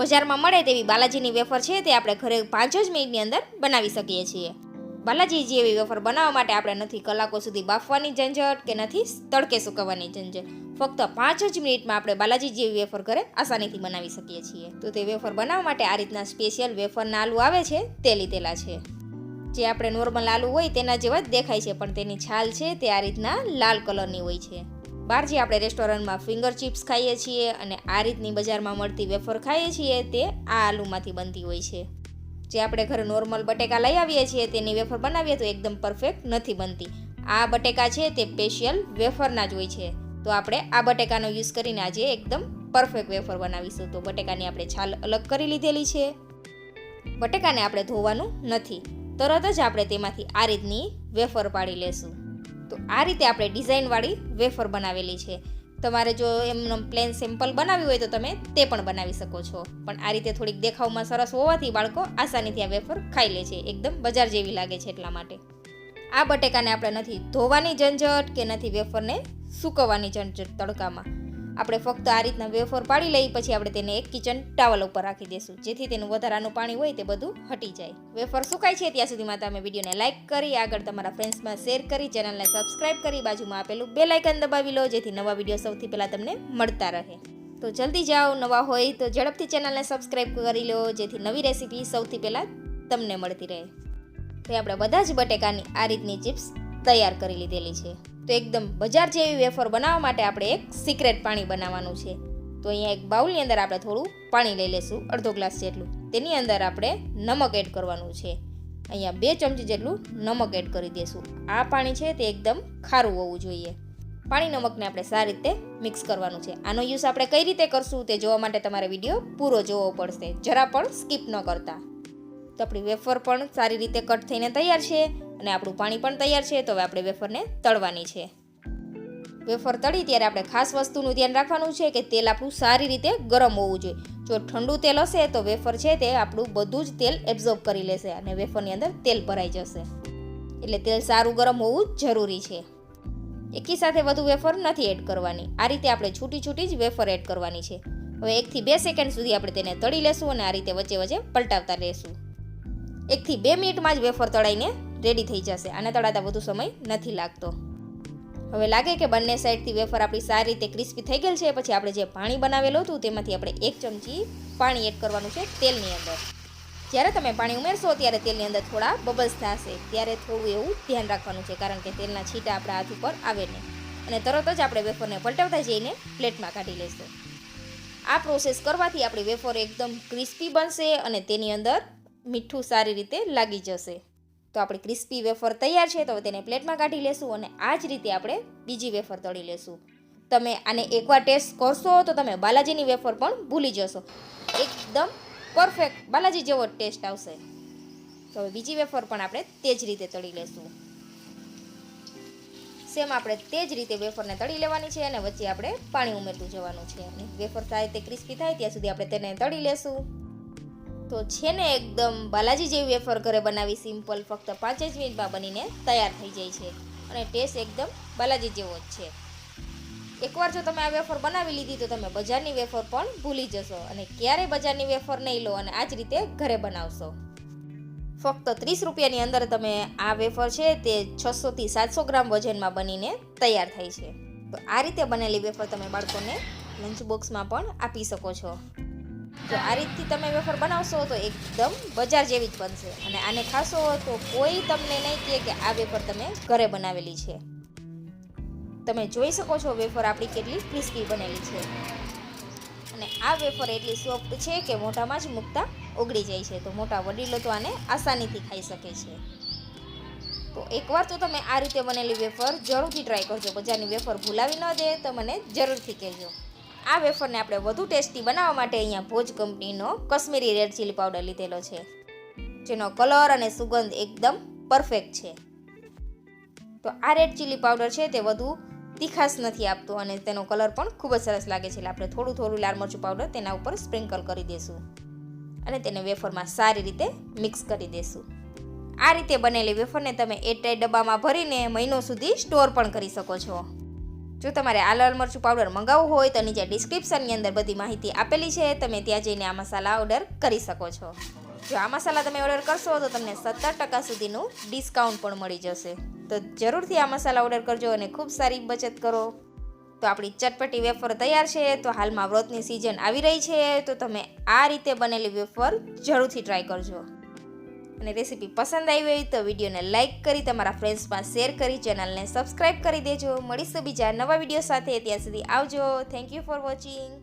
બજારમાં મળે તેવી બાલાજીની વેફર છે તે આપણે ઘરે પાંચ જ મિનિટની અંદર બનાવી શકીએ છીએ. બાલાજી જેવી વેફર બનાવવા માટે આપણે નથી કલાકો સુધી બાફવાની ઝંઝટ કે નથી તડકે સુકવવાની ઝંઝટ. ફક્ત પાંચ જ મિનિટમાં આપણે બાલાજી જેવી વેફર ઘરે આસાનીથી બનાવી શકીએ છીએ. તો તે વેફર બનાવવા માટે આ રીતના સ્પેશિયલ વેફરના આલુ આવે છે તે લીધેલા છે. જે આપણે નોર્મલ આલુ હોય તેના જેવા જ દેખાય છે, પણ તેની છાલ છે તે આ રીતના લાલ કલરની હોય છે. બહાર જે આપણે રેસ્ટોરન્ટમાં ફિંગર ચિપ્સ ખાઈએ છીએ અને આ રીતની બજારમાં મળતી વેફર ખાઈએ છીએ, તે આ આલુમાંથી બનતી હોય છે. જે આપણે ઘરે નોર્મલ બટેકા લઈ આવીએ છીએ, તેની વેફર બનાવીએ તો એકદમ પરફેક્ટ નથી બનતી. આ બટેકા છે, તે સ્પેશિયલ વેફરના જ હોય છે. તો આપણે આ બટેકાનો યુઝ કરીને આજે એકદમ પરફેક્ટ વેફર બનાવીશું. તો બટેકાની આપણે છાલ અલગ કરી લીધેલી છે. બટેકાને આપણે ધોવાનું નથી. તરત જ આપણે તેમાંથી આ રીતની વેફર પાડી લેશું. તો આ રીતે આપણે ડિઝાઇનવાળી વેફર બનાવેલી છે. તમારે જો એમનો પ્લેન સિમ્પલ બનાવ્યું હોય તો તમે તે પણ બનાવી શકો છો. પણ આ રીતે થોડીક દેખાવમાં સરસ હોવાથી બાળકો આસાનીથી આ વેફર ખાઈ લે છે. એકદમ બજાર જેવી લાગે છે એટલા માટે. આ બટેકાને આપણે નથી ધોવાની ઝંઝટ કે નથી વેફરને સૂકવવાની ઝંઝટ તડકામાં. આપણે ફક્ત આ રીતના વેફર પાડી લઈ પછી આપણે તેને એક કિચન ટાવલ ઉપર રાખી દઈશું જેથી તેનું વધારાનું પાણી હોય તે બધું હટી જાય. વેફર સુકાય છે ત્યાં સુધીમાં તમે વિડીયોને લાઇક કરી, આગળ તમારા ફ્રેન્ડ્સમાં શેર કરી ચેનલને સબસ્ક્રાઇબ કરી, બાજુમાં આપેલું બે લાઇકન દબાવી લો, જેથી નવા વીડિયો સૌથી પહેલાં તમને મળતા રહે. તો જલ્દી જાઓ, નવા હોય તો ઝડપથી ચેનલને સબસ્ક્રાઇબ કરી લો, જેથી નવી રેસીપી સૌથી પહેલાં તમને મળતી રહે. તો આપણે બધા જ બટેકાની આ રીતની ચિપ્સ તૈયાર કરી લીધેલી છે. તો એકદમ બજાર જેવી વેફર બનાવવા માટે આપણે એક સિક્રેટ પાણી બનાવવાનું છે. તો અહીંયા એક બાઉલની અંદર આપણે થોડું પાણી લઈ લેશું, અડધો ગ્લાસ જેટલું. તેની અંદર આપણે નમક એડ કરવાનું છે. અહીંયા બે ચમચી જેટલું નમક એડ કરી દઈશું આ પાણી છે તે એકદમ ખારું હોવું જોઈએ. પાણી નમકને આપણે સારી રીતે મિક્સ કરવાનું છે. આનો યુઝ આપણે કઈ રીતે કરશું તે જોવા માટે તમારે વીડિયો પૂરો જોવો પડશે. જરા પણ સ્કીપ ન કરતા. તો આપણી વેફર પણ સારી રીતે કટ થઈને તૈયાર છે. અને આપણું પાણી પણ તૈયાર છે, તો હવે આપણે વેફરને તળવાની છે. વેફર તળી ત્યારે આપણે ખાસ વસ્તુનું ધ્યાન રાખવાનું છે કે તેલ આપણું સારી રીતે ગરમ હોવું જોઈએ. જો ઠંડુ તેલ હશે, તો વેફર છે તે આપણું બધું જ તેલ એબ્ઝોર્બ કરી લેશે અને વેફરની અંદર તેલ ભરાઈ જશે. એટલે તેલ સારું ગરમ હોવું જરૂરી છે. એકી સાથે વધુ વેફર નથી એડ કરવાની. આ રીતે આપણે છૂટી છૂટી જ વેફર એડ કરવાની છે. હવે એકથી બે સેકન્ડ સુધી આપણે તેને તળી લેશું અને આ રીતે વચ્ચે વચ્ચે પલટાવતા રહેશું. એકથી બે મિનિટમાં જ વેફર તળાઈને રેડી થઈ જશે. આને તળાતા વધુ સમય નથી લાગતો. હવે લાગે કે બંને સાઈડથી વેફર આપણી સારી રીતે ક્રિસ્પી થઈ ગયેલ છે. પછી આપણે જે પાણી બનાવેલું હતું તેમાંથી આપણે એક ચમચી પાણી એડ કરવાનું છે તેલની અંદર. જ્યારે તમે પાણી ઉમેરશો ત્યારે તેલની અંદર થોડા બબલ્સ થશે. ત્યારે થોડું એવું ધ્યાન રાખવાનું છે, કારણ કે તેલના છીટા આપણા હાથ ઉપર આવે નહીં. અને તરત જ આપણે વેફરને પલટાવતા જઈને પ્લેટમાં કાઢી લઈશું આ પ્રોસેસ કરવાથી આપણી વેફર એકદમ ક્રિસ્પી બનશે અને તેની અંદર મીઠું સારી રીતે લાગી જશે. તો આપણી ક્રિસ્પી વેફર તૈયાર છે, તો તેને પ્લેટમાં કાઢી લેશું અને આ જ રીતે આપણે બીજી વેફર તળી લેશું. તમે આને એકવાર ટેસ્ટ કરશો તો તમે બાલાજીની વેફર પણ ભૂલી જશો. એકદમ પરફેક્ટ બાલાજી જેવો ટેસ્ટ આવશે. તો હવે બીજી વેફર પણ આપણે તે જ રીતે તળી લેશું. સેમ આપણે તે જ રીતે વેફરને તળી લેવાની છે અને વચ્ચે આપણે પાણી ઉમેરતું જવાનું છે. વેફર થાય તે ક્રિસ્પી થાય, ત્યાં સુધી આપણે તેને તળી લેશું. તો છે ને એકદમ બાલાજી જેવી વેફર ઘરે બનાવી સિમ્પલ ફક્ત પાંચ જ મિનિટમાં બનીને તૈયાર થઈ જાય છે. અને ટેસ્ટ એકદમ બાલાજી જેવો જ છે. એકવાર જો તમે આ વેફર બનાવી લીધી તો તમે બજારની વેફર પણ ભૂલી જશો અને ક્યારે બજારની વેફર નહીં લો અને આ જ રીતે ઘરે બનાવશો. ફક્ત ત્રીસ રૂપિયાની અંદર તમે આ વેફર છે તે છસોથી સાતસો ગ્રામ વજનમાં બનીને તૈયાર થઈ છે. તો આ રીતે બનેલી વેફર તમે બાળકોને લંચ બોક્સમાં પણ આપી શકો છો. જો આ રીતથી તમે વેફર બનાવશો તો એકદમ બજાર જેવી જ બનશે. અને આને ખાશો તો કોઈ તમને નહીં કહે કે આ વેફર તમે ઘરે બનાવેલી છે. તમે જોઈ શકો છો વેફર આપણી કેટલી ક્રિસ્પી બનેલી છે. અને આ વેફર એટલી સોફ્ટ છે કે મોઢામાં જ મૂકતા ઓગળી જાય છે. તો મોટા વડીલો તો આને આસાનીથી ખાઈ શકે છે. તો એકવાર તો તમે આ રીતે બનેલી વેફર જરૂરથી ટ્રાય કરજો. બજારની વેફર ભૂલાવી ન દે, તો મને જરૂરથી કહેજો. આ વેફરને આપણે વધુ ટેસ્ટી બનાવવા માટે અહીંયા ભોજ કંપનીનો કશ્મીરી રેડ ચીલી પાવડર લીધેલો છે, જેનો કલર અને સુગંધ એકદમ પરફેક્ટ છે. તો આ રેડ ચીલી પાવડર છે તે વધુ તીખાશ નથી આપતું અને તેનો કલર પણ ખૂબ જ સરસ લાગે છે. એટલે આપણે થોડું થોડું લાલ મરચું પાવડર તેના ઉપર સ્પ્રિંકલ કરી દઈશું અને તેને વેફરમાં સારી રીતે મિક્સ કરી દઈશું આ રીતે બનેલી વેફરને તમે એરટાઈટ ડબ્બામાં ભરીને મહિનો સુધી સ્ટોર પણ કરી શકો છો. જો તમારે આ લાલ મરચું પાવડર મંગાવવું હોય તો નીચે ડિસ્ક્રિપ્શનની અંદર બધી માહિતી આપેલી છે. તમે ત્યાં જઈને આ મસાલા ઓર્ડર કરી શકો છો. જો આ મસાલા તમે ઓર્ડર કરશો તો તમને સત્તર ટકા સુધીનું ડિસ્કાઉન્ટ પણ મળી જશે. તો જરૂરથી આ મસાલા ઓર્ડર કરજો અને ખૂબ સારી બચત કરો. તો આપણી ચટપટી વેફર તૈયાર છે. તો હાલમાં વ્રતની સિઝન આવી રહી છે. તો તમે આ રીતે બનેલી વેફર જરૂરથી ટ્રાય કરજો. અને રેસીપી પસંદ આવી હોય તો વિડીયોને લાઇક કરી, તમારા ફ્રેન્ડ્સમાં શેર કરી ચેનલને સબસ્ક્રાઈબ કરી દેજો. મળીશું બીજા નવા વીડિયો સાથે. ત્યાં સુધી આવજો. Thank you for watching